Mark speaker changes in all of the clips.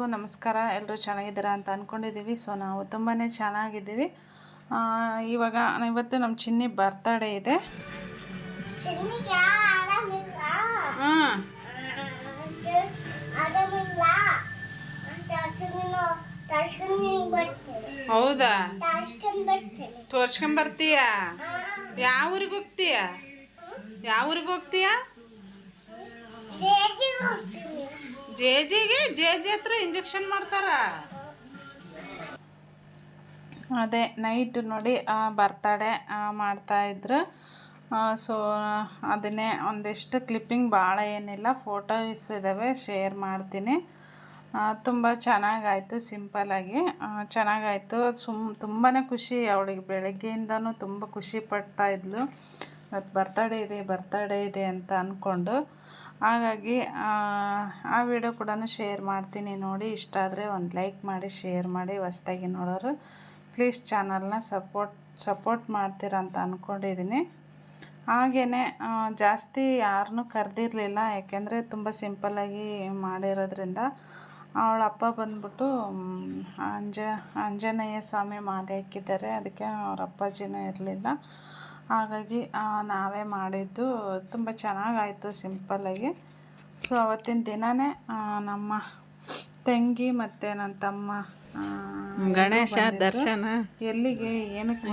Speaker 1: ಎಲ್ರಿಗೂ ನಮಸ್ಕಾರ. ಎಲ್ಲರೂ ಚೆನ್ನಾಗಿದ್ದೀರಾ ಅಂತ ಅಂದ್ಕೊಂಡಿದ್ದೀವಿ ಸೊ ನಾವು ತುಂಬಾ ಚೆನ್ನಾಗಿದ್ದೀವಿ. ಇವಾಗ ಇವತ್ತು ನಮ್ಮ ಚಿನ್ನಿ ಬರ್ತಡೇ ಇದೆ. ಹೌದಾ?
Speaker 2: ತೋರ್ಸ್ಕೊಂಡ್
Speaker 1: ತೋರ್ಸ್ಕೊಂಬರ್ತೀಯ ಯಾವ ಊರಿಗೆ ಹೋಗ್ತೀಯ? ಯಾವ ಊರಿಗೆ ಹೋಗ್ತೀಯ? ಜೆ ಜಿಗೆ ಜೆ ಜಿ ಹತ್ರ ಇಂಜೆಕ್ಷನ್ ಮಾಡ್ತಾರ. ಅದೇ, ನೈಟ್ ನೋಡಿ ಬರ್ತಡೇ ಮಾಡ್ತಾ ಇದ್ರು. ಸೊ, ಅದನ್ನೇ ಒಂದಿಷ್ಟು ಕ್ಲಿಪ್ಪಿಂಗ್ ಭಾಳ ಏನಿಲ್ಲ, ಫೋಟೋಸ್ ಇದ್ದಾವೆ ಶೇರ್ ಮಾಡ್ತೀನಿ. ತುಂಬ ಚೆನ್ನಾಗಾಯಿತು ಸಿಂಪಲ್ಲಾಗಿ ಚೆನ್ನಾಗಾಯಿತು, ಸುಮ್ ತುಂಬಾ ಖುಷಿ ಅವಳಿಗೆ ಬೆಳಗ್ಗೆಯಿಂದನೂ ತುಂಬ ಖುಷಿ ಪಡ್ತಾ ಇದ್ಲು. ಇವತ್ತು ಬರ್ತಡೇ ಇದೆ ಬರ್ತಡೇ ಇದೆ ಅಂತ ಅಂದ್ಕೊಂಡು ಹಾಗಾಗಿ ಆ, ವಿಡಿಯೋ ಕೂಡ ಶೇರ್ ಮಾಡ್ತೀನಿ ನೋಡಿ. ಇಷ್ಟ ಆದರೆ ಒಂದು ಲೈಕ್ ಮಾಡಿ ಶೇರ್ ಮಾಡಿ. ಹೊಸ್ದಾಗಿ ನೋಡೋರು ಪ್ಲೀಸ್ ಚಾನಲ್ನ ಸಪೋರ್ಟ್ ಸಪೋರ್ಟ್ ಮಾಡ್ತೀರಾ ಅಂತ ಅಂದ್ಕೊಂಡಿದ್ದೀನಿ ಹಾಗೆಯೇ ಜಾಸ್ತಿ ಯಾರನ್ನೂ ಕರೆದಿರಲಿಲ್ಲ. ಯಾಕೆಂದರೆ ತುಂಬ ಸಿಂಪಲ್ಲಾಗಿ ಮಾಡಿರೋದ್ರಿಂದ ಅವಳ ಅಪ್ಪ ಬಂದ್ಬಿಟ್ಟು ಅಂಜ ಆಂಜನೇಯ ಸ್ವಾಮಿ ಮಾಲೆ ಹಾಕಿದ್ದಾರೆ. ಅದಕ್ಕೆ ಅವ್ರ ಅಪ್ಪಾಜಿನೂ ಇರಲಿಲ್ಲ. ಹಾಗಾಗಿ ನಾವೇ ಮಾಡಿದ್ದು ತುಂಬ ಚೆನ್ನಾಗಾಯಿತು ಸಿಂಪಲ್ಲಾಗಿ ಸೊ ಅವತ್ತಿನ ದಿನವೇ ನಮ್ಮ ತಂಗಿ ಮತ್ತು ನನ್ನ ತಮ್ಮ
Speaker 3: ಗಣೇಶ ದರ್ಶನ.
Speaker 1: ಎಲ್ಲಿಗೆ ಏನಕ್ಕೆ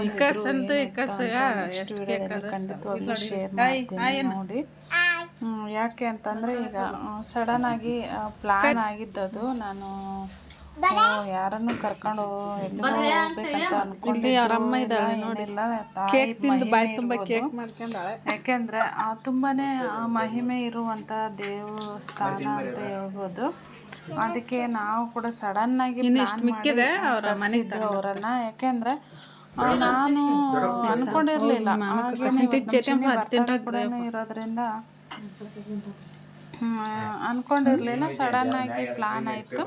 Speaker 1: ಖಂಡಿತವಾಗ್ಲೂ ಶೇರ್ ಮಾಡ್ತೀನಿ ನೋಡಿ. ಯಾಕೆ ಅಂತಂದ್ರೆ ಈಗ ಸಡನ್ ಆಗಿ ಪ್ಲಾನ್ ಆಗಿದ್ದದು ನಾನು ಯಾರನ್ನು ಕರ್ಕೊಂಡು ಎಲ್ಲಿಗೋ ಹೋಗ್ಬೇಕಂತ ಅಮ್ಮ. ಏನಿಲ್ಲ, ತಾಯಿ
Speaker 3: ಕೇಕ್ ತಿಂದು ಬಾಯಿ ತುಂಬ ಕೇಕ್ ಮಾಡ್ಕೊಂಡಾಳೆ.
Speaker 1: ಯಾಕೆಂದ್ರೆ ಆ ತುಂಬಾನೇ ಆ ಮಹಿಮೆ ಇರುವಂತ ದೇವಸ್ಥಾನ ಅಂತ ಹೇಳ್ಬೋದು. ಅದಕ್ಕೆ ನಾವು ಕೂಡ ಸಡನ್ ಆಗಿ
Speaker 3: ಮಿಕ್ಕಿದೆ ಅವರ ಮನೆ
Speaker 1: ಅವರನ್ನ. ಯಾಕೆಂದ್ರೆ ನಾನು ಅನ್ಕೊಂಡಿರ್ಲಿಲ್ಲ. ಇರೋದ್ರಿಂದ ಅನ್ಕೊಂಡಿರ್ಲಿಲ್ಲ. ಸಡನ್ ಆಗಿ ಪ್ಲಾನ್ ಆಯ್ತು.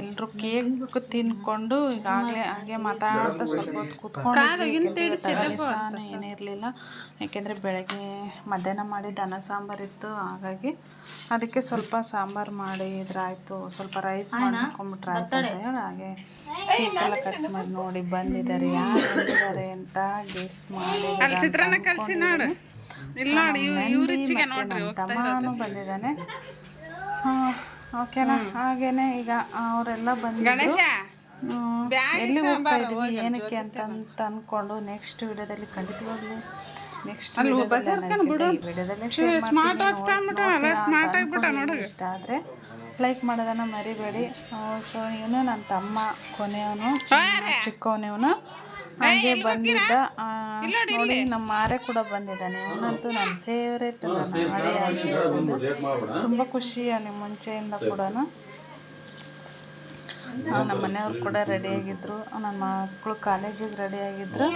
Speaker 1: ಎಲ್ರು ಕೇಕ್ ತಿನ್ಕೊಂಡು ಈಗಾಗಲೇ ಹಾಗೆ ಮಾತಾಡ್ತಾ ಸ್ವಲ್ಪ ಹೊತ್ತು ಕೂತ್ಕೊಂಡು ಏನಿರಲಿಲ್ಲ. ಯಾಕೆಂದರೆ ಬೆಳಗ್ಗೆ ಮಧ್ಯಾಹ್ನ ಮಾಡಿ ದನ ಸಾಂಬಾರ್ ಇತ್ತು ಹಾಗಾಗಿ ಅದಕ್ಕೆ ಸ್ವಲ್ಪ ಸಾಂಬಾರು ಮಾಡಿದ್ರಾಯ್ತು ಸ್ವಲ್ಪ ರೈಸ್ ಮಾಡ್ಕೊಂಬಿಟ್ರೆ ಆಯ್ತು ಅಂತ ಹೇಳಿ ಹಾಗೆ ಕೇಕ್ ಎಲ್ಲ ಕಟ್ ಮಾಡಿ ನೋಡಿ ಬಂದಿದ್ದಾರೆ. ಯಾರು ಬಂದಿದ್ದಾರೆ ಅಂತ ಗೆಸ್ ಮಾಡಿ ತಮ್ಮನೂ ಬಂದಿದ್ದಾನೆ. ಓಕೆನಾ? ಹಾಗೇನೆ ಈಗ ಅವರೆಲ್ಲ
Speaker 3: ಬಂದಿದ್ದು
Speaker 1: ಎಲ್ಲಿ ಹೋಗ್ತಾ ಏನಕ್ಕೆ ಅಂತ ಅಂತ ಅನ್ಕೊಂಡು ನೆಕ್ಸ್ಟ್ ವಿಡಿಯೋದಲ್ಲಿ ಖಂಡಿತವಾಗ್ಲೂ ನೆಕ್ಸ್ಟ್
Speaker 3: ನೋಡು.
Speaker 1: ಇಷ್ಟ ಆದರೆ. ಲೈಕ್ ಮಾಡೋದನ್ನ ಮರಿಬೇಡಿ. ಸೊ ಇವನು ನನ್ನ ತಮ್ಮ ಕೊನೆಯವನು ಚಿಕ್ಕವನಿವನು. ಹಾಗೆ ಬಂದಿದ್ದ ನೋಡಿ ನಮ್ಮ ಮಾರೆ ಕೂಡ ಬಂದಿದ್ದಾನೆ. ಅವನಂತೂ ನನ್ನ ಫೇವ್ರೇಟ್ ನನ್ನ ಹಳೆಯಾಗಿ ತುಂಬ ಖುಷಿ ಅವನಿಗೆ ಮುಂಚೆಯಿಂದ ಕೂಡ ನಮ್ಮ ಮನೆಯವ್ರು ಕೂಡ ರೆಡಿಯಾಗಿದ್ದರು ನನ್ನ ಮಕ್ಕಳು ಕಾಲೇಜಿಗೆ ರೆಡಿಯಾಗಿದ್ದರು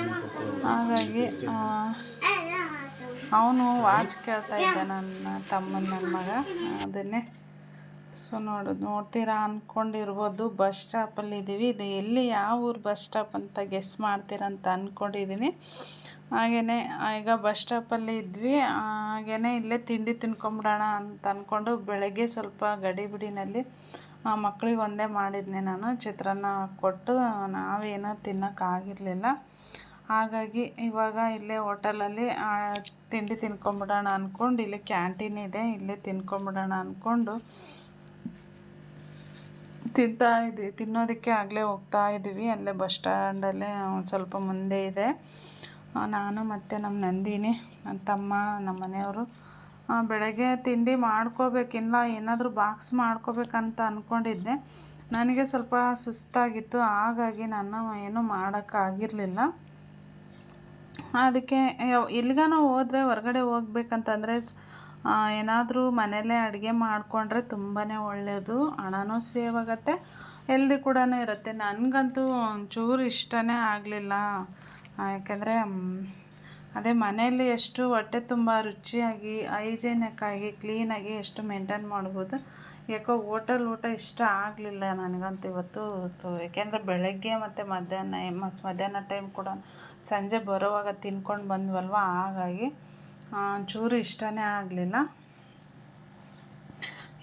Speaker 1: ಹಾಗಾಗಿ ಅವನು ವಾಚ್ ಕೇಳ್ತಾ ಇದ್ದ ನನ್ನ ತಮ್ಮನ ನನ್ನ ಮಗ. ಅದನ್ನೇ ಸೊ ನೋಡು, ನೋಡ್ತೀರಾ ಅಂದ್ಕೊಂಡಿರ್ಬೋದು ಬಸ್ ಸ್ಟಾಪಲ್ಲಿ ಇದ್ದೀವಿ ಇದು ಎಲ್ಲಿ, ಯಾವ ಊರು ಬಸ್ ಸ್ಟಾಪ್ ಅಂತ ಗೆಸ್ ಮಾಡ್ತೀರಾ ಅಂತ ಅಂದ್ಕೊಂಡಿದ್ದೀನಿ ಹಾಗೆಯೇ ಈಗ ಬಸ್ ಸ್ಟಾಪಲ್ಲಿ ಇದ್ವಿ. ಹಾಗೆಯೇ ಇಲ್ಲೇ ತಿಂಡಿ ತಿನ್ಕೊಂಬಿಡೋಣ ಅಂತ ಅಂದ್ಕೊಂಡು ಬೆಳಗ್ಗೆ ಸ್ವಲ್ಪ ಗಡಿಬಿಡಿನಲ್ಲಿ ಮಕ್ಕಳಿಗೆ ಒಂದೇ ಮಾಡಿದ್ನಿ ನಾನು, ಚಿತ್ರಾನ್ನ ಕೊಟ್ಟು, ನಾವೇನೂ ತಿನ್ನೋಕ್ಕಾಗಿರಲಿಲ್ಲ. ಹಾಗಾಗಿ, ಇವಾಗ ಇಲ್ಲೇ ಹೋಟೆಲಲ್ಲಿ ತಿಂಡಿ ತಿನ್ಕೊಂಬಿಡೋಣ ಅಂದ್ಕೊಂಡು ಇಲ್ಲಿ ಕ್ಯಾಂಟೀನ್ ಇದೆ, ಇಲ್ಲೇ ತಿನ್ಕೊಂಬಿಡೋಣ ಅಂದ್ಕೊಂಡು ತಿಂತಾ ಇದ್ವಿ. ತಿನ್ನೋದಕ್ಕೆ ಆಗಲೇ ಹೋಗ್ತಾ ಇದ್ದೀವಿ ಅಲ್ಲೇ ಬಸ್ ಸ್ಟ್ಯಾಂಡಲ್ಲೇ ಒಂದು ಸ್ವಲ್ಪ ಮುಂದೆ ಇದೆ. ನಾನು ಮತ್ತು ನಮ್ಮ ನಂದಿನಿ ನನ್ನ ತಮ್ಮ ನಮ್ಮ ಮನೆಯವರು ಬೆಳಗ್ಗೆ ತಿಂಡಿ ಮಾಡ್ಕೋಬೇಕಿಲ್ಲ ಏನಾದರೂ ಬಾಕ್ಸ್ ಮಾಡ್ಕೋಬೇಕಂತ ಅಂದ್ಕೊಂಡಿದ್ದೆ ನನಗೆ ಸ್ವಲ್ಪ ಸುಸ್ತಾಗಿತ್ತು. ಹಾಗಾಗಿ ನಾನು ಏನೂ ಮಾಡೋಕ್ಕಾಗಿರಲಿಲ್ಲ. ಅದಕ್ಕೆ ಎಲ್ಲಿಗಾನ ಹೋದರೆ ಹೊರಗಡೆ ಹೋಗ್ಬೇಕಂತಂದರೆ ಏನಾದರೂ ಮನೆಯಲ್ಲೇ ಅಡುಗೆ ಮಾಡಿಕೊಂಡ್ರೆ ತುಂಬಾ ಒಳ್ಳೆಯದು ಹಣನೂ ಸೇವ್ ಆಗುತ್ತೆ. ಹೆಲ್ದಿ ಕೂಡ ಇರುತ್ತೆ. ನನಗಂತೂ ಒಂಚೂರು ಇಷ್ಟನೇ ಆಗಲಿಲ್ಲ. ಯಾಕೆಂದರೆ ಅದೇ ಮನೆಯಲ್ಲಿ ಎಷ್ಟು ಹೊಟ್ಟೆ ತುಂಬ ರುಚಿಯಾಗಿ, ಹೈಜೆನಿಕ್ಕಾಗಿ, ಕ್ಲೀನಾಗಿ ಎಷ್ಟು ಮೇಂಟೈನ್ ಮಾಡ್ಬೋದು. ಯಾಕೋ ಹೋಟೆಲ್ ಊಟ ಇಷ್ಟ ಆಗಲಿಲ್ಲ ನನಗಂತೂ ಇವತ್ತು. ಯಾಕೆಂದರೆ ಬೆಳಗ್ಗೆ ಮತ್ತು ಮಧ್ಯಾಹ್ನ ಮಧ್ಯಾಹ್ನ ಟೈಮ್ ಕೂಡ ಸಂಜೆ ಬರೋವಾಗ ತಿನ್ಕೊಂಡು ಬಂದ್ವಲ್ವ? ಹಾಗಾಗಿ ಆ, ಒಂಚೂರು ಇಷ್ಟನೇ ಆಗಲಿಲ್ಲ.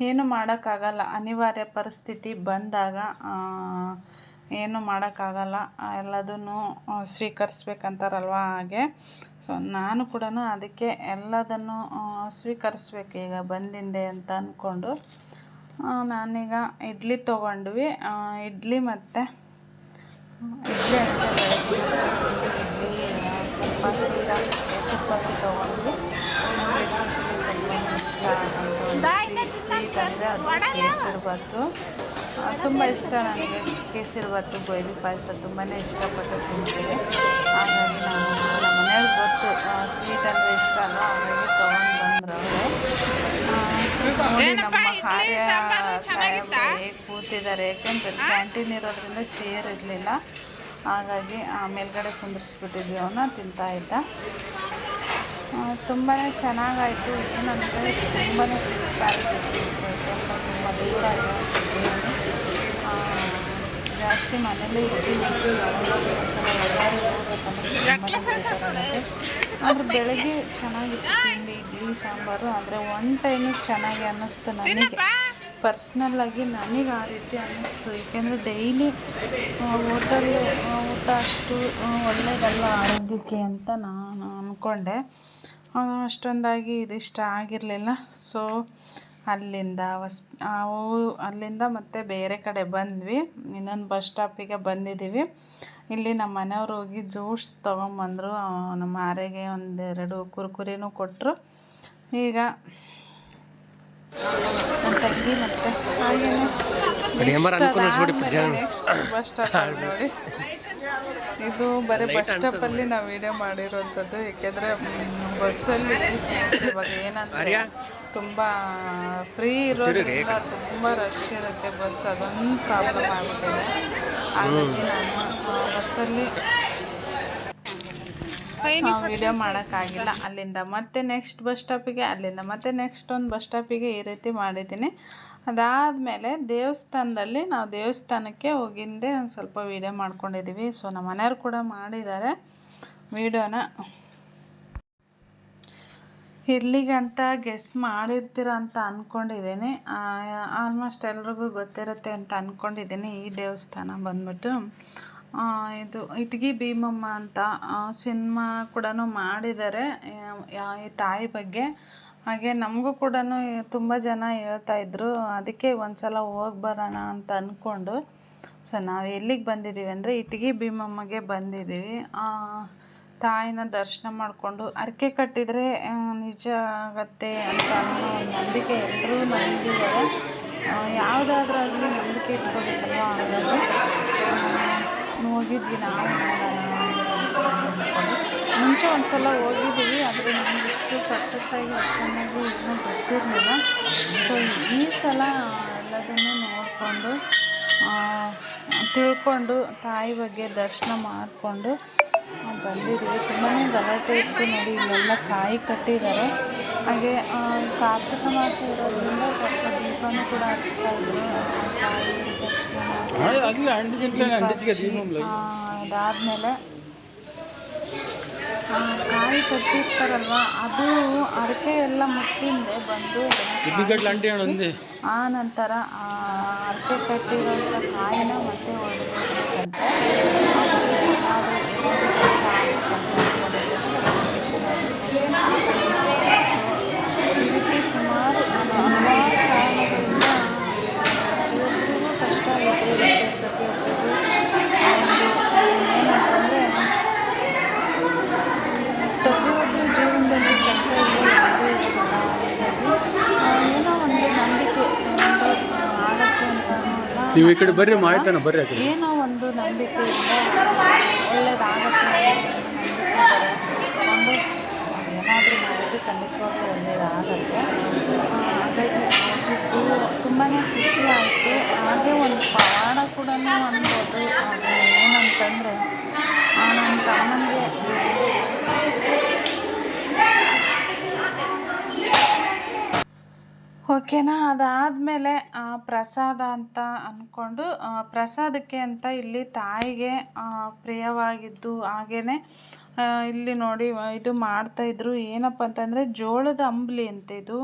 Speaker 1: ಏನು ಮಾಡೋಕ್ಕಾಗಲ್ಲ. ಅನಿವಾರ್ಯ ಪರಿಸ್ಥಿತಿ ಬಂದಾಗ ಏನು ಮಾಡೋಕ್ಕಾಗಲ್ಲ. ಎಲ್ಲದನ್ನು ಸ್ವೀಕರಿಸ್ಬೇಕಂತಾರಲ್ವ ಹಾಗೆ. ಸೊ ನಾನು ಕೂಡ ಅದಕ್ಕೆ ಎಲ್ಲದನ್ನು ಸ್ವೀಕರಿಸ್ಬೇಕು ಈಗ ಬಂದಿಂದೆ ಅಂತ ಅಂದ್ಕೊಂಡು ನಾನೀಗ ಇಡ್ಲಿ ತೊಗೊಂಡ್ವಿ. ಇಡ್ಲಿ ಮತ್ತು ಇಡ್ಲಿ ಅಷ್ಟೇ ಬೆಳಗ್ಗೆ ಸ್ವಲ್ಪ ಸೀರಾ ತುಂಬ ಇಷ್ಟ ಆಗೋದು ಸ್ವೀಟ್ ಅಂದರೆ ಅದು ಕೇಸರಿಬಾತು ತುಂಬ ಇಷ್ಟ ನನಗೆ. ಕೇಸರಿಬಾತು ಗೋಧಿ ಪಾಯಸ ತುಂಬಾ ಇಷ್ಟಪಟ್ಟು ತಿಂತೀನಿ. ಹಾಗಾಗಿ ನಾನು ನಮ್ಮ ಮನೆಯವ್ರಿಗೆ ಗೊತ್ತು ಸ್ವೀಟ್ ಅಂದರೆ ಇಷ್ಟ ಅಲ್ಲ ಹಾಗಾಗಿ ತೊಗೊಂಡು ಬಂದರು ಅವರು. ನಮ್ಮ ಹಾರ್ಯ ಸಾಹೇಬ್ರು ಹೇಗೆ ಕೂತಿದ್ದಾರೆ. ಯಾಕೆಂದ್ರೆ ಕ್ಯಾಂಟೀನ್ ಇರೋದ್ರಿಂದ ಚೇರ್ ಇರಲಿಲ್ಲ. ಹಾಗಾಗಿ ಆ ಮೇಲ್ಗಡೆ ಕುಂದಿರಿಸ್ಬಿಟ್ಟಿದ್ವಿ ಅವನ್ನ ತಿಂತಾ ಇದ್ದ. ತುಂಬಾ ಚೆನ್ನಾಗಾಯಿತು. ಏನಂದರೆ ತುಂಬಾ ಸುಸ್ತಾಯಿತು ತುಂಬ ದೂರ ಜರ್ನಿ ಜಾಸ್ತಿ ಮನೇಲೇ ಇರ್ತೀನಿ. ಆದ್ರೆ ಬೆಳಗ್ಗೆ ಚೆನ್ನಾಗಿತ್ತು ತಿಂಡಿ ಇಡ್ಲಿ ಸಾಂಬಾರು. ಆದರೆ ಒನ್ ಟೈಮಿಗೆ ಚೆನ್ನಾಗಿ ಅನ್ನಿಸ್ತು ನನಗೆ. ಪರ್ಸ್ನಲ್ಲಾಗಿ ನನಗೆ ಆ ರೀತಿ ಅನ್ನಿಸ್ತು. ಏಕೆಂದರೆ ಡೈಲಿ ಹೋಟೆಲ್ ಊಟ ಅಷ್ಟು ಒಳ್ಳೆಯದಲ್ಲ ಆರೋಗ್ಯಕ್ಕೆ ಅಂತ ನಾನು ಅಂದ್ಕೊಂಡೆ ಅಷ್ಟೊಂದಾಗಿ ಇದಿಷ್ಟ ಆಗಿರಲಿಲ್ಲ. ಸೊ ಅಲ್ಲಿಂದ ಹೊಸ್ ಅಲ್ಲಿಂದ ಮತ್ತೆ ಬೇರೆ ಕಡೆ ಬಂದ್ವಿ. ಇನ್ನೊಂದು ಬಸ್ ಸ್ಟಾಪಿಗೆ ಬಂದಿದ್ದೀವಿ. ಇಲ್ಲಿ ನಮ್ಮ ಮನೆಯವ್ರು ಹೋಗಿ ಜ್ಯೂಸ್ ತೊಗೊಂಬಂದರು. ನಮ್ಮ ಆರೆಗೆ ಒಂದೆರಡು ಕುರ್ಕುರಿನೂ ಕೊಟ್ಟರು ಈಗ ಮತ್ತೆ. ಹಾಗೇನೆ. ಸ್ಟಾಪ್ ಇದು ಬರೀ ಬಸ್ ಸ್ಟಾಪಲ್ಲಿ ನಾವು ವಿಡಿಯೋ ಮಾಡಿರುವಂತದ್ದು ಯಾಕೆಂದ್ರೆ ಬಸ್ಸಲ್ಲಿ ಇವಾಗ ಏನಂದ್ರೆ ತುಂಬಾ ಫ್ರೀ ಇರೋದ್ರಿಂದ ತುಂಬಾ ರಶ್ ಇರುತ್ತೆ ಬಸ್ ಅದೊಂದು ಪ್ರಾಬ್ಲಮ್ ಆಗುತ್ತೆ. ಹಾಗಾಗಿ ನಾನು ಬಸ್ಸಲ್ಲಿ ವಿಡಿಯೋ ಮಾಡೋಕ್ಕಾಗಿಲ್ಲ. ಅಲ್ಲಿಂದ ಮತ್ತೆ ನೆಕ್ಸ್ಟ್ ಬಸ್ ಸ್ಟಾಪಿಗೆ ಅಲ್ಲಿಂದ ಮತ್ತೆ ನೆಕ್ಸ್ಟ್ ಒಂದು ಬಸ್ ಸ್ಟಾಪಿಗೆ ಈ ರೀತಿ ಮಾಡಿದ್ದೀನಿ. ಅದಾದಮೇಲೆ ದೇವಸ್ಥಾನದಲ್ಲಿ ನಾವು ದೇವಸ್ಥಾನಕ್ಕೆ ಹೋಗಿಂದೆ ಒಂದು ಸ್ವಲ್ಪ ವೀಡಿಯೋ ಮಾಡ್ಕೊಂಡಿದ್ದೀವಿ ಸೊ ನಮ್ಮ ಮನೆಯವ್ರು ಕೂಡ ಮಾಡಿದ್ದಾರೆ ವೀಡಿಯೋನ ಇಲ್ಲಿಗಂತ ಗೆಸ್ ಮಾಡಿರ್ತೀರ ಅಂತ ಅಂದ್ಕೊಂಡಿದ್ದೀನಿ ಆಲ್ಮೋಸ್ಟ್ ಎಲ್ರಿಗೂ ಗೊತ್ತಿರುತ್ತೆ ಅಂತ ಅಂದ್ಕೊಂಡಿದ್ದೀನಿ ಈ ದೇವಸ್ಥಾನ ಬಂದ್ಬಿಟ್ಟು. ಇದು ಇಟ್ಗಿ ಭೀಮಮ್ಮ ಅಂತ ಸಿನಿಮಾ ಕೂಡ ಮಾಡಿದ್ದಾರೆ ಈ ತಾಯಿ ಬಗ್ಗೆ. ಹಾಗೆ ನಮಗೂ ಕೂಡ ತುಂಬ ಜನ ಹೇಳ್ತಾ ಇದ್ರು, ಅದಕ್ಕೆ ಒಂದ್ಸಲ ಹೋಗಿ ಬರೋಣ ಅಂತ ಅಂದ್ಕೊಂಡು ಸೊ, ನಾವು ಎಲ್ಲಿಗೆ ಬಂದಿದ್ದೀವಿ ಅಂದರೆ ಇಟ್ಗಿ ಭೀಮಮ್ಮಗೆ ಬಂದಿದ್ದೀವಿ ತಾಯಿನ ದರ್ಶನ ಮಾಡಿಕೊಂಡು ಅರಕೆ ಕಟ್ಟಿದರೆ ನಿಜ ಆಗತ್ತೆ ಅಂತ ಅನ್ನೋ ಒಂದು ನಂಬಿಕೆ ಎಲ್ಲರೂ ನಂಬಿದ್ದಾರೆ. ಯಾವುದಾದ್ರೂ ಆಗಲಿ ನಂಬಿಕೆ ಇಟ್ಕೋಬೇಕಲ್ವ ಹೋಗಿದ್ವಿ ನಾವು ಮುಂಚೆ ಒಂದು ಸಲ ಹೋಗಿದ್ದೀವಿ ಆದರೆ ನಮ್ಗೆ ಇಷ್ಟು ಪರ್ಫೆಕ್ಟಾಗಿ ಅಷ್ಟೊಂದಾಗಿ ಇನ್ನೂ ಗೊತ್ತಿರಲಿಲ್ಲ. ಸೊ ಈ ಸಲ ಎಲ್ಲದನ್ನೂ ನೋಡಿಕೊಂಡು ತಿಳ್ಕೊಂಡು, ತಾಯಿ ಬಗ್ಗೆ ದರ್ಶನ ಮಾಡಿಕೊಂಡು ಬಂದಿದ್ದೀವಿ. ತುಂಬಾ ಗಲಾಟೆ ಇತ್ತು ನೋಡಿ, ಇಲ್ಲೆಲ್ಲ ಕಾಯಿ ಕಟ್ಟಿದ್ದಾರೆ. ಹಾಗೆ ಕಾರ್ತಿಕ ಮಾಸ ಇರೋದ್ರಿಂದ ಸ್ವಲ್ಪ ದೀಪನೂ ಕೂಡ ಹಚ್ತಾ ಇದ್ರು. ತಾಯಿ ದರ್ಶನ ಅದಾದ್ಮೇಲೆ ಆ, ಕಾಯಿ ಕಟ್ಟಿರ್ತಾರಲ್ವ ಅದು ಅಡಕೆ ಎಲ್ಲ ಮುಟ್ಟಿಂದೆ ಬಂದು ಆ ನಂತರ ಅಡಕೆ ಅರಕೆ ಕಟ್ಟಿರೋಂಥ ಕಾಯಿನ ಮತ್ತೆ ಏನಾದರೂ
Speaker 4: ನೀವು ಈ ಕಡೆ ಬರ್ರಿ, ಮಾಹಿತಿನ ಬರ್ರಿ ಕಡೆ.
Speaker 1: ಏನೋ ಒಂದು ನಂಬಿಕೆ ಏನಾದರೂ ತುಂಬಾ ಖುಷಿ ಆಯಿತು. ಹಾಗೆ ಒಂದು ಪವಾಡ ಕೂಡ ಅನ್ಬೋದು ಅದು ಏನಂತಂದರೆ ನನ್ನ ತಮ್ಮನಿಗೆ ಓಕೆನಾ? ಅದಾದಮೇಲೆ ಪ್ರಸಾದ ಅಂತ ಅಂದ್ಕೊಂಡು ಪ್ರಸಾದಕ್ಕೆ ಅಂತ ಇಲ್ಲಿ ತಾಯಿಗೆ ಪ್ರಿಯವಾಗಿದ್ದು ಹಾಗೆಯೇ ಇಲ್ಲಿ ನೋಡಿ ಇದು ಮಾಡ್ತಾಯಿದ್ರು ಏನಪ್ಪ ಅಂತಂದರೆ, ಜೋಳದ ಅಂಬ್ಲಿ ಅಂತ ಇದು.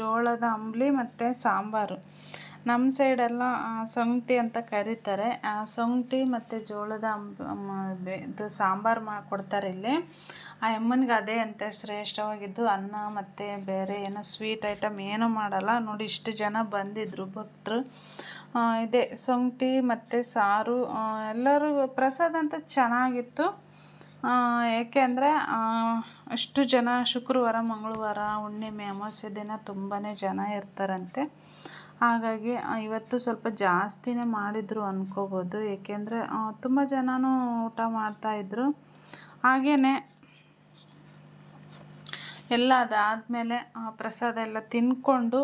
Speaker 1: ಜೋಳದ ಅಂಬ್ಲಿ ಮತ್ತು ಸಾಂಬಾರು. ನಮ್ಮ ಸೈಡೆಲ್ಲ ಸೊಂಗ್ಟಿ ಅಂತ ಕರೀತಾರೆ. ಸೊಂಗ್ಟಿ ಮತ್ತು ಜೋಳದ ಅಂಬ್ ಇದು ಸಾಂಬಾರು ಮಾಡಿಕೊಡ್ತಾರೆ ಇಲ್ಲಿ. ಆ ಅಮ್ಮನಿಗೆ ಅದೇ ಅಂತ ಶ್ರೇಷ್ಠವಾಗಿದ್ದು ಅನ್ನ ಮತ್ತು ಬೇರೆ ಏನೋ ಸ್ವೀಟ್ ಐಟಮ್ ಏನೂ ಮಾಡಲ್ಲ. ನೋಡಿ ಇಷ್ಟು ಜನ ಬಂದಿದ್ದರು ಭಕ್ತರು. ಇದೇ ಸೊಂಗ್ಟಿ ಮತ್ತು ಸಾರು ಎಲ್ಲರೂ ಪ್ರಸಾದ ಅಂತೂ ಚೆನ್ನಾಗಿತ್ತು. ಏಕೆ ಅಂದರೆ ಅಷ್ಟು ಜನ ಶುಕ್ರವಾರ, ಮಂಗಳವಾರ, ಹುಣ್ಣಿಮೆ, ಅಮಾವಾಸ್ಯೆ ದಿನ ತುಂಬಾ ಜನ ಇರ್ತಾರಂತೆ. ಹಾಗಾಗಿ ಇವತ್ತು ಸ್ವಲ್ಪ ಜಾಸ್ತಿನೇ ಮಾಡಿದರು ಅಂದ್ಕೋಬೋದು ಏಕೆಂದರೆ ತುಂಬ ಜನನೂ ಊಟ ಮಾಡ್ತಾಯಿದ್ರು ಹಾಗೆಯೇ ಎಲ್ಲ ಅದಾದಮೇಲೆ ಪ್ರಸಾದ ಎಲ್ಲ ತಿಂದ್ಕೊಂಡು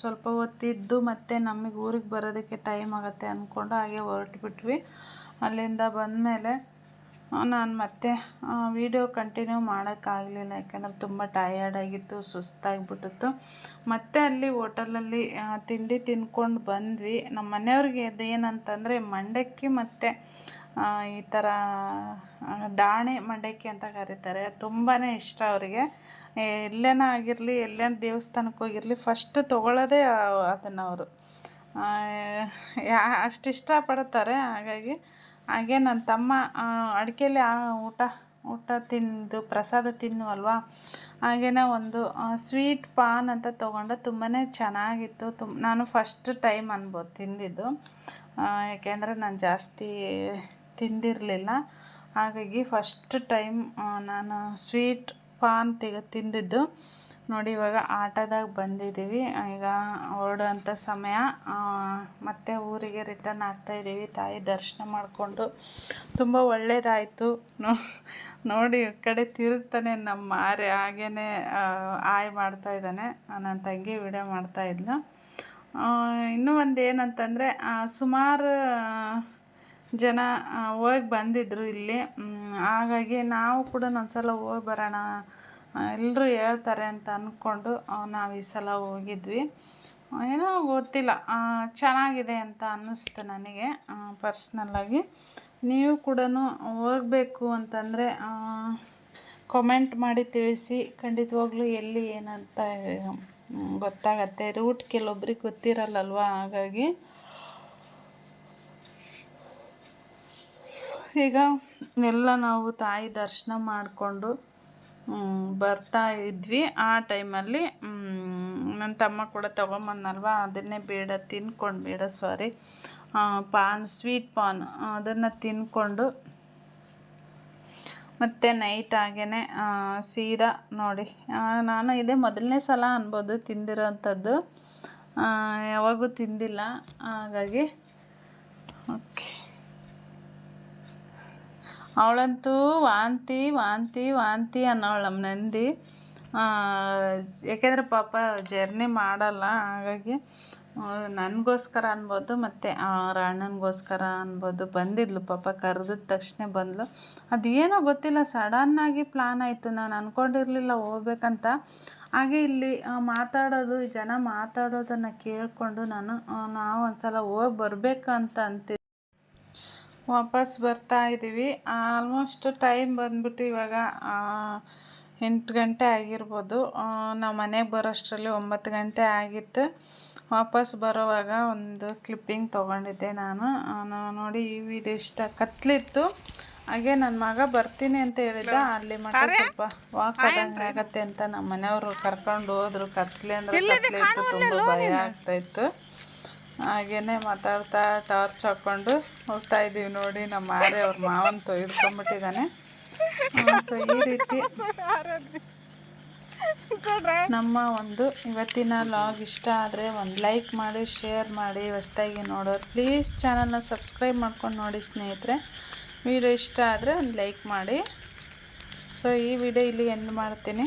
Speaker 1: ಸ್ವಲ್ಪ ಹೊತ್ತಿದ್ದು ಮತ್ತೆ ನಮಗೆ ಊರಿಗೆ ಬರೋದಕ್ಕೆ ಟೈಮ್ ಆಗುತ್ತೆ ಅಂದ್ಕೊಂಡು ಹಾಗೆ ಹೊರಟ್ಬಿಟ್ವಿ. ಅಲ್ಲಿಂದ ಬಂದಮೇಲೆ ನಾನು ಮತ್ತೆ ವೀಡಿಯೋ ಕಂಟಿನ್ಯೂ ಮಾಡೋಕ್ಕಾಗಲಿಲ್ಲ ಯಾಕೆಂದ್ರೆ ತುಂಬ ಟಯರ್ಡ್ ಆಗಿತ್ತು, ಸುಸ್ತಾಗಿಬಿಟ್ಟಿತ್ತು. ಮತ್ತೆ ಅಲ್ಲಿ ಹೋಟೆಲಲ್ಲಿ ತಿಂಡಿ ತಿಂದ್ಕೊಂಡು ಬಂದ್ವಿ. ನಮ್ಮ ಮನೆಯವ್ರಿಗೆ ಅದೇನಂತಂದರೆ ಮಂಡಕ್ಕಿ ಮತ್ತು ಈ ಥರ ಡಾಣೆ ಮಂಡಕ್ಕಿ ಅಂತ ಕರೀತಾರೆ. ತುಂಬಾ ಇಷ್ಟ ಅವರಿಗೆ. ಎಲ್ಲೇನ ಆಗಿರಲಿ ಎಲ್ಲೇನ ದೇವಸ್ಥಾನಕ್ಕೆ ಹೋಗಿರಲಿ ಫಸ್ಟ್ ತೊಗೊಳ್ಳೋದೇ ಅದನ್ನು ಅವರು. ಯಾ ಅಷ್ಟು ಇಷ್ಟಪಡ್ತಾರೆ. ಹಾಗಾಗಿ ಹಾಗೆ ನನ್ನ ತಮ್ಮ ಅಡಿಕೆಯಲ್ಲಿ ಊಟ ಊಟ ತಿಂದು ಪ್ರಸಾದ ತಿನ್ನುವಲ್ವಾ? ಹಾಗೆಯೇ ಒಂದು ಸ್ವೀಟ್ ಪಾನ್ ಅಂತ ತೊಗೊಂಡೆ ತುಂಬಾ ಚೆನ್ನಾಗಿತ್ತು. ತುಂಬ ನಾನು ಫಸ್ಟ್ ಟೈಮ್ ಅನ್ಬೋದು ತಿಂದಿದ್ದು. ಆ, ಯಾಕೆಂದರೆ ನಾನು ಜಾಸ್ತಿ ತಿಂದಿರಲಿಲ್ಲ. ಹಾಗಾಗಿ ಫಸ್ಟ್ ಟೈಮ್ ನಾನು ಸ್ವೀಟ್ ಪಾನ್ ತೆಗ ತಿಂದಿದ್ದು. ನೋಡಿ, ಇವಾಗ ಆಟೋದಾಗ ಬಂದಿದ್ದೀವಿ. ಈಗ ಹೊರಡುವಂಥ ಸಮಯ. ಮತ್ತೆ ಊರಿಗೆ ರಿಟರ್ನ್ ಆಗ್ತಾಯಿದ್ದೀವಿ ತಾಯಿ ದರ್ಶನ ಮಾಡಿಕೊಂಡು ತುಂಬ ಒಳ್ಳೆಯದಾಯಿತು ನೋಡಿ, ಈ ಕಡೆ ತಿರುಗ್ತಾನೆ ನಮ್ಮ ಮಾರೆ. ಹಾಗೇ ಆಯ್ ಮಾಡ್ತಾ ಇದ್ದಾನೆ. ನನ್ನ ತಂಗಿ ವಿಡಿಯೋ ಮಾಡ್ತಾಯಿದ್ಲು ಇನ್ನೂ ಒಂದು ಏನಂತಂದರೆ ಸುಮಾರು ಜನ ಹೋಗಿ ಬಂದಿದ್ದರು ಇಲ್ಲಿ. ಹಾಗಾಗಿ ನಾವು ಕೂಡ ಒಂದ್ಸಲ ಹೋಗಿ ಬರೋಣ ಎಲ್ಲರೂ ಹೇಳ್ತಾರೆ ಅಂತ ಅಂದ್ಕೊಂಡು ನಾವು ಈ ಸಲ ಹೋಗಿದ್ವಿ. ಏನೋ ಗೊತ್ತಿಲ್ಲ ಚೆನ್ನಾಗಿದೆ ಅಂತ ಅನ್ನಿಸ್ತು ನನಗೆ ಪರ್ಸ್ನಲ್ಲಾಗಿ ನೀವು ಕೂಡ ಹೋಗಬೇಕು ಅಂತಂದರೆ ಕಾಮೆಂಟ್ ಮಾಡಿ ತಿಳಿಸಿ, ಖಂಡಿತವಾಗ್ಲೂ ಎಲ್ಲಿ, ಏನಂತ ಗೊತ್ತಾಗತ್ತೆ. ರೂಟ್ ಕೆಲವೊಬ್ರಿಗೆ ಗೊತ್ತಿರಲ್ಲಲ್ವ? ಹಾಗಾಗಿ ಈಗ ಎಲ್ಲ ನಾವು ತಾಯಿ ದರ್ಶನ ಮಾಡಿಕೊಂಡು ಬರ್ತಾ ಇದ್ವಿ. ಆ ಟೈಮಲ್ಲಿ ನನ್ನ ತಮ್ಮ ಕೂಡ ತೊಗೊಂಬಂದಲ್ವ ಅದನ್ನೇ ಬೇಡ ತಿನ್ಕೊಂಡು ಬೇಡ ಸಾರಿ ಪಾನ್ ಸ್ವೀಟ್ ಪಾನ್ ಅದನ್ನು ತಿನ್ಕೊಂಡು ಮತ್ತು ನೈಟ್ ಹಾಗೇ ಸೀರಾ ನೋಡಿ. ನಾನು ಇದೇ ಮೊದಲನೇ ಸಲ ಅನ್ಬೋದು ತಿಂದಿರೋಂಥದ್ದು. ಆ, ಯಾವಾಗೂ ತಿಂದಿಲ್ಲ ಹಾಗಾಗಿ ಓಕೆ. ಅವಳಂತೂ ವಾಂತಿ ವಾಂತಿ ವಾಂತಿ ಅನ್ನೋಳು ನಮ್ಮ ನಂದಿ. ಏಕೆಂದರೆ ಪಾಪ ಜರ್ನಿ ಮಾಡಲ್ಲ, ಹಾಗಾಗಿ ನನಗೋಸ್ಕರ ಅನ್ಬೋದು, ಮತ್ತು ಅವ್ರ ಅಣ್ಣನಿಗೋಸ್ಕರ ಅನ್ಬೋದು. ಬಂದಿದ್ಲು ಪಾಪ, ಕರೆದಿದ ತಕ್ಷಣ ಬಂದಳು ಅದೇನೋ ಗೊತ್ತಿಲ್ಲ ಸಡನ್ನಾಗಿ ಪ್ಲ್ಯಾನ್ ಆಯಿತು. ನಾನು ಅಂದ್ಕೊಂಡಿರಲಿಲ್ಲ ಹೋಗ್ಬೇಕಂತ. ಹಾಗೆ ಇಲ್ಲಿ ಮಾತಾಡೋದು ಜನ ಮಾತಾಡೋದನ್ನು ಕೇಳಿಕೊಂಡು ನಾನು ನಾವು ಒಂದು ಸಲ ಹೋಗಿ ಬರಬೇಕಂತ ಅಂತಿದ್ದೆ. ವಾಪಸ್ ಬರ್ತಾ ಇದ್ದೀವಿ ಆಲ್ಮೋಸ್ಟ್ ಟೈಮ್ ಬಂದ್ಬಿಟ್ಟು ಇವಾಗ ಎಂಟು ಗಂಟೆ ಆಗಿರ್ಬೋದು. ನಾವು ಮನೆಗೆ ಬರೋಷ್ಟರಲ್ಲಿ ಒಂಬತ್ತು ಗಂಟೆ ಆಗಿತ್ತು. ವಾಪಸ್ ಬರೋವಾಗ ಒಂದು ಕ್ಲಿಪ್ಪಿಂಗ್ ತೊಗೊಂಡಿದ್ದೆ ನಾನು. ನೋಡಿ ಈ ವಿಡಿಯೋ ಇಷ್ಟ ಕತ್ಲಿತ್ತು. ಹಾಗೆ ನನ್ನ ಮಗ ಬರ್ತೀನಿ ಅಂತ ಹೇಳಿದ ಅಲ್ಲಿ ಮಟ್ಟ ಸ್ವಲ್ಪ ವಾಕ್ ಆದಂಗೆ ಆಗತ್ತೆ ಅಂತ ನಮ್ಮ ಮನೆಯವರು ಕರ್ಕೊಂಡು ಹೋದ್ರು. ಕತ್ಲೆ ಅಂದ್ರೆ ಕತ್ಲೆ ಇತ್ತು ತುಂಬ ಭಯ ಆಗ್ತಾ ಹಾಗೇನೆ ಮಾತಾಡ್ತಾ ಟಾರ್ಚ್ ಹಾಕ್ಕೊಂಡು ಹೋಗ್ತಾ ಇದ್ದೀವಿ ನೋಡಿ ನಮ್ಮ ಆರೆ ಅವ್ರ ಮಾವನ ತೊ ಹಿಡ್ಕೊಂಬಿಟ್ಟಿದ್ದಾನೆ ಸೊ ಈ ರೀತಿ ನಮ್ಮ ಒಂದು ಇವತ್ತಿನ ಲಾಗ್ ಇಷ್ಟ ಆದರೆ ಒಂದು ಲೈಕ್ ಮಾಡಿ, ಶೇರ್ ಮಾಡಿ, ಹೊಸ್ದಾಗಿ ನೋಡೋರು ಪ್ಲೀಸ್ ಚಾನಲ್ನ ಸಬ್ಸ್ಕ್ರೈಬ್ ಮಾಡ್ಕೊಂಡು ನೋಡಿ ಸ್ನೇಹಿತರೆ. ವಿಡಿಯೋ ಇಷ್ಟ ಆದರೆ ಒಂದು ಲೈಕ್ ಮಾಡಿ. ಸೊ ಈ ವಿಡಿಯೋ ಇಲ್ಲಿ ಎಂಡ್ ಮಾಡ್ತೀನಿ.